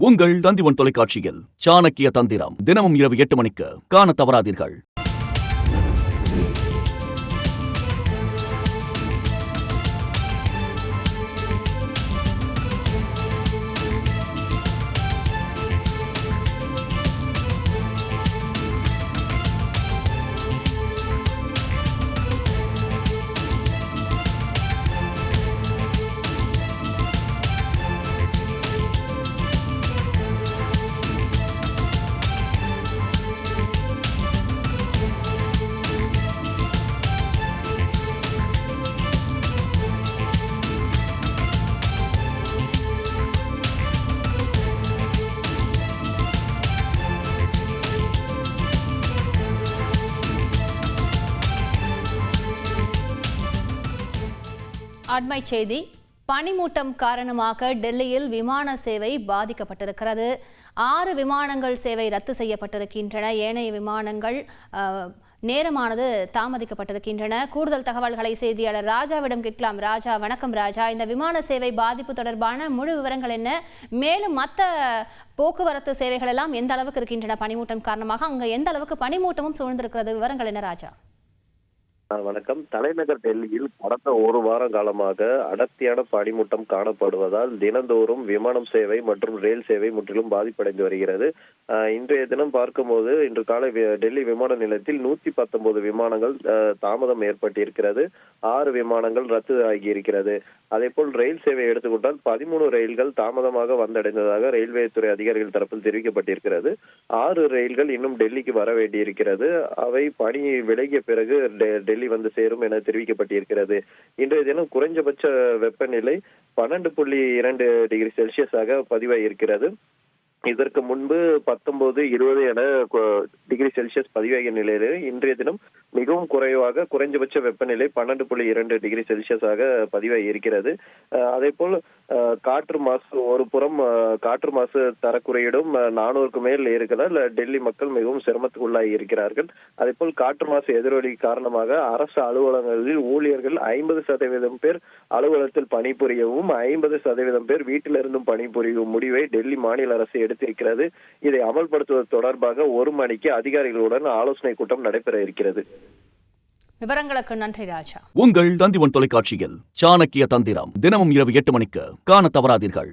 உங்கள் தந்திவன் தொலைக்காட்சியில் சாணக்கிய தந்திரம் தினமும் இரவு எட்டு மணிக்கு காண தவறாதீர்கள். அண்மை செய்தி பனிமூட்டம் காரணமாக டெல்லியில் விமான சேவை பாதிக்கப்பட்டிருக்கிறது. ஆறு விமானங்கள் சேவை ரத்து செய்யப்பட்டிருக்கின்றன. ஏனைய விமானங்கள் நேரமானது தாமதிக்கப்பட்டிருக்கின்றன. கூடுதல் தகவல்களை செய்தியாளர் ராஜாவிடம் கேட்கலாம். ராஜா வணக்கம் ராஜா. இந்த விமான சேவை பாதிப்பு தொடர்பான முழு விவரங்கள் என்ன? மேலும் மற்ற போக்குவரத்து சேவைகள் எல்லாம் எந்த அளவுக்கு இருக்கின்றன? பனிமூட்டம் காரணமாக அங்கே எந்த அளவுக்கு பனிமூட்டமும் சூழ்ந்திருக்கிறது? விவரங்கள் என்ன ராஜா? வணக்கம். தலைநகர் டெல்லியில் கடந்த ஒரு வார காலமாக அடர்த்தியான பனிமூட்டம் காணப்படுவதால் தினந்தோறும் விமானம் சேவை மற்றும் ரயில் சேவை முற்றிலும் பாதிப்படைந்து வருகிறது. இன்றைய தினம் பார்க்கும்போது இன்று காலை டெல்லி விமான நிலையத்தில் நூத்தி பத்தொன்பது விமானங்கள் தாமதம் ஏற்பட்டிருக்கிறது. ஆறு விமானங்கள் ரத்து ஆகியிருக்கிறது. அதே போல் ரயில் சேவை எடுத்துக்கொண்டால் பதிமூணு ரயில்கள் தாமதமாக வந்தடைந்ததாக ரயில்வே துறை அதிகாரிகள் தரப்பில் தெரிவிக்கப்பட்டிருக்கிறது. ஆறு ரயில்கள் இன்னும் டெல்லிக்கு வர வேண்டியிருக்கிறது. அவை பணி விலகிய பிறகு டெ- டெல்லி வந்து சேரும் என தெரிவிக்கப்பட்டிருக்கிறது. இன்றைய தினம் குறைஞ்சபட்ச வெப்பநிலை பன்னெண்டு புள்ளி இரண்டு டிகிரி செல்சியஸாக பதிவாகியிருக்கிறது. இதற்கு முன்பு பத்தொன்பது இருபது என டிகிரி செல்சியஸ் பதிவாகிய நிலையில் இன்றைய தினம் மிகவும் குறைவாக குறைஞ்சபட்ச வெப்பநிலை பன்னெண்டு புள்ளி இரண்டு டிகிரி செல்சியஸாக பதிவாகி இருக்கிறது அதே போல் காற்று மாசு ஒரு புறம் காற்று மாசு தரக்குறையிடும். நானூறுக்கு மேல் இருக்கிறதால் டெல்லி மக்கள் மிகவும் சிரமத்துக்குள்ளாகி இருக்கிறார்கள். அதே போல் காற்று மாசு எதிரொலி காரணமாக அரசு அலுவலகங்களில் ஊழியர்கள் ஐம்பது சதவீதம் பேர் அலுவலகத்தில் பணிபுரியவும் ஐம்பது சதவீதம் பேர் வீட்டிலிருந்தும் பணிபுரியும் முடிவை டெல்லி மாநில அரசு எடுத்திருக்கிறது. இதை அமல்படுத்துவது தொடர்பாக ஒரு மணிக்கு அதிகாரிகளுடன் ஆலோசனை கூட்டம் நடைபெற இருக்கிறது. விவரங்களுக்கு நன்றி ராஜா. உங்கள் தந்திவன் தொலைக்காட்சியில் சாணக்கிய தந்திரம் தினமும் இரவு எட்டு மணிக்கு காண தவறாதீர்கள்.